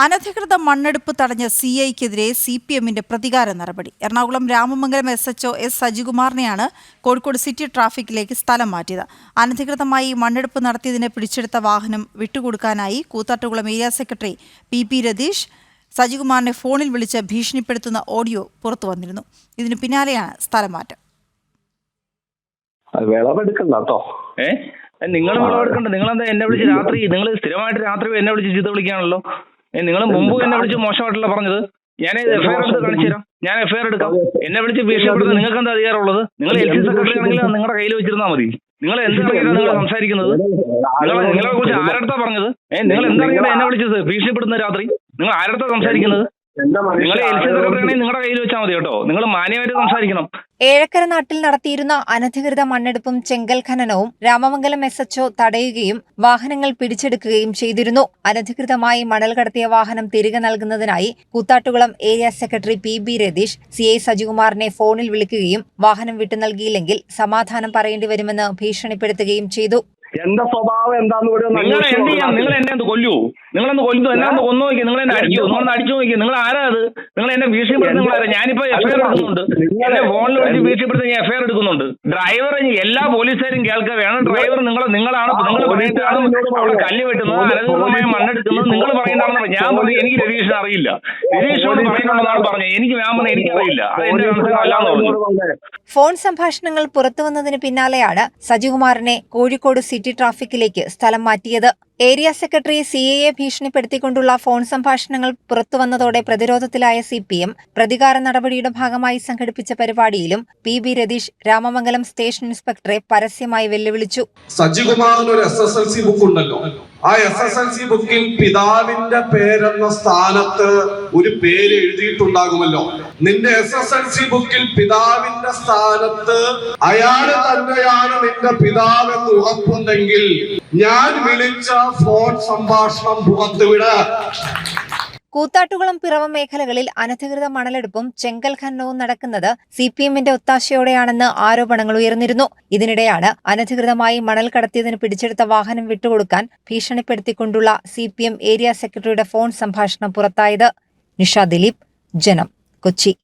അനധികൃത മണ്ണെടുപ്പ് തടഞ്ഞ C ഐക്കെതിരെ C P എമ്മിന്റെ പ്രതികാര നടപടി. Ernakulam Ramamangalam S H O S സജികുമാറിനെയാണ് Kozhikode city ട്രാഫിക്കിലേക്ക് സ്ഥലം മാറ്റിയത്. അനധികൃതമായി മണ്ണെടുപ്പ് നടത്തിയതിനെ പിടിച്ചെടുത്ത വാഹനം വിട്ടുകൊടുക്കാനായി Koothattukulam area secretary P P Ratheesh സജികുമാറിനെ ഫോണിൽ വിളിച്ച് ഭീഷണിപ്പെടുത്തുന്ന ഓഡിയോ പുറത്തു വന്നിരുന്നു. ഇതിനു പിന്നാലെയാണ് സ്ഥലം മാറ്റം വിളവെടുക്കണ്ട കേട്ടോ. ഏ? നിങ്ങൾ എന്താ നിങ്ങളെന്താ എന്നെ വിളിച്ച് രാത്രി നിങ്ങൾ സ്ഥിരമായിട്ട് രാത്രി എന്നെ വിളിച്ച് ചീത്ത വിളിക്കാണല്ലോ നിങ്ങൾ മുമ്പ് എന്നെ വിളിച്ച് മോശമായിട്ടല്ല പറഞ്ഞത്? ഞാൻ എഫ്ഐആർ എടുത്ത് കാണിച്ചു തരാം. ഞാൻ എഫ്ഐആർ എടുക്കാം. എന്നെ വിളിച്ച് ഭീഷണിപ്പെടുത്താൻ നിങ്ങൾക്ക് എന്താ അധികാരമുള്ളത്? നിങ്ങൾ എൽ സി സെക്രട്ടറി ആണെങ്കിൽ നിങ്ങളുടെ കയ്യിൽ വെച്ചിരുന്നാ മതി. നിങ്ങൾ എന്താണ് നിങ്ങൾ സംസാരിക്കുന്നത്? നിങ്ങൾ നിങ്ങളെ കുറിച്ച് ആരടുത്താ പറഞ്ഞത്? ഏഹ് നിങ്ങൾ എന്താണ് എന്നെ വിളിച്ചത്? ഭീഷണിപ്പെടുന്ന രാത്രി. നിങ്ങൾ ആരടുത്താ സംസാരിക്കുന്നത്? നിങ്ങൾ എൽ സി സെക്രട്ടറി ആണെങ്കിൽ നിങ്ങളുടെ കയ്യിൽ വെച്ചാൽ മതി കേട്ടോ. നിങ്ങൾ മാന്യമായിട്ട് സംസാരിക്കണം. ഏഴക്കര നാട്ടിൽ നടത്തിയിരുന്ന അനധികൃത മണ്ണെടുപ്പും ചെങ്കൽ ഖനനവും രാമമംഗലം എസ് എച്ച്ഒ തടയുകയും വാഹനങ്ങൾ പിടിച്ചെടുക്കുകയും ചെയ്തിരുന്നു. അനധികൃതമായി മണൽ കടത്തിയ വാഹനം തിരികെ നൽകുന്നതിനായി Koothattukulam area secretary P B Ratheesh C I സജികുമാറിനെ ഫോണിൽ വിളിക്കുകയും വാഹനം വിട്ടു നൽകിയില്ലെങ്കിൽ സമാധാനം പറയേണ്ടി വരുമെന്ന് ഭീഷണിപ്പെടുത്തുകയും ചെയ്തു. എന്റെ സ്വഭാവം? എന്താന്ന് കൂടി നിങ്ങൾ എന്ത് ചെയ്യാം? നിങ്ങൾ എന്നെ ഒന്ന് കൊല്ലൂ. നിങ്ങൾ ഒന്ന് കൊല്ലു. എന്നെ ഒന്ന് കൊന്നു നോക്കി? നിങ്ങൾ എന്നെ അടിക്കൂ. നിങ്ങൾ ഒന്ന് അടിച്ചു നോക്കി. നിങ്ങൾ ആരാ അത്? നിങ്ങൾ എന്നെ ഭീഷണിപ്പെടുത്തുന്ന നിങ്ങൾ ആരാ ഞാനിപ്പോ എഫ്ഐആർ എടുക്കുന്നുണ്ട്. എന്റെ ഫോണിൽ വിളിച്ച് ഭീഷണിപ്പെടുത്തി ഞാൻ എഫ്ഐആർ എടുക്കുന്നുണ്ട്. ഡ്രൈവർ എല്ലാ പോലീസുകാരും കേൾക്കുക വേണം. ഡ്രൈവർ നിങ്ങൾ നിങ്ങളാണ്. നിങ്ങൾ പറയുന്നതാണ് അവിടെ കല്ല് വെട്ടുന്നത്. അനധികൃതമായ മണ്ണെടുക്കുന്നത് നിങ്ങൾ പറയുന്നതാണെന്ന് ഞാൻ പറഞ്ഞു. എനിക്ക് രതീഷിനെ അറിയില്ല. രതീഷിനോട് പറയുന്നുണ്ടെന്നാണ് പറഞ്ഞത് എനിക്ക് ഞാൻ പറഞ്ഞു എനിക്കറിയില്ല. അത് എന്റെ അല്ലാന്ന് പറഞ്ഞു. ഫോൺ സംഭാഷണങ്ങൾ പുറത്തുവന്നതിന് പിന്നാലെയാണ് സജികുമാറിനെ കോഴിക്കോട് സിറ്റി ട്രാഫിക്കിലേക്ക് സ്ഥലം മാറ്റിയത്. ഏരിയ സെക്രട്ടറി സി എയെ ഭീഷണിപ്പെടുത്തിക്കൊണ്ടുള്ള ഫോൺ സംഭാഷണങ്ങൾ പുറത്തുവന്നതോടെ പ്രതിരോധത്തിലായ സി പി എം പ്രതികാര നടപടിയുടെ ഭാഗമായി സംഘടിപ്പിച്ച പരിപാടിയിലും P B Ratheesh Ramamangalam station ഇൻസ്പെക്ടറെ പരസ്യമായി വെല്ലുവിളിച്ചു. സജികുമാറിന് ഒരു S S L C book ഉണ്ടല്ലോ. ആ എസ് എസ് എൽ സി ബുക്കിൽ പിതാവിന്റെ പേരെന്ന സ്ഥാനത്ത് ഒരു പേര് എഴുതിയിട്ടുണ്ടാകുമല്ലോ. നിന്റെ എസ് എസ് എൽ സി ബുക്കിൽ പിതാവിന്റെ സ്ഥാനത്ത് അയാൾ തന്നെയാണ് നിന്റെ പിതാവെന്ന് ഉറപ്പുണ്ടെങ്കിൽ ഞാൻ വിളിച്ച ഫോൺ സംഭാഷണം പുറത്തുവിട കൂത്താട്ടുകുളം പിറവം മേഖലകളിൽ അനധികൃത മണലെടുപ്പും ചെങ്കൽ ഖനനവും നടക്കുന്നത് സി പി എമ്മിന്റെ ഒത്താശയോടെയാണെന്ന് ആരോപണങ്ങൾ ഉയർന്നിരുന്നു. ഇതിനിടെയാണ് അനധികൃതമായി മണൽ കടത്തിയതിന് പിടിച്ചെടുത്ത വാഹനം വിട്ടുകൊടുക്കാൻ ഭീഷണിപ്പെടുത്തിക്കൊണ്ടുള്ള സി ഏരിയ സെക്രട്ടറിയുടെ ഫോൺ സംഭാഷണം പുറത്തായത്. നിഷ ദിലീപ് ജനം കൊച്ചി.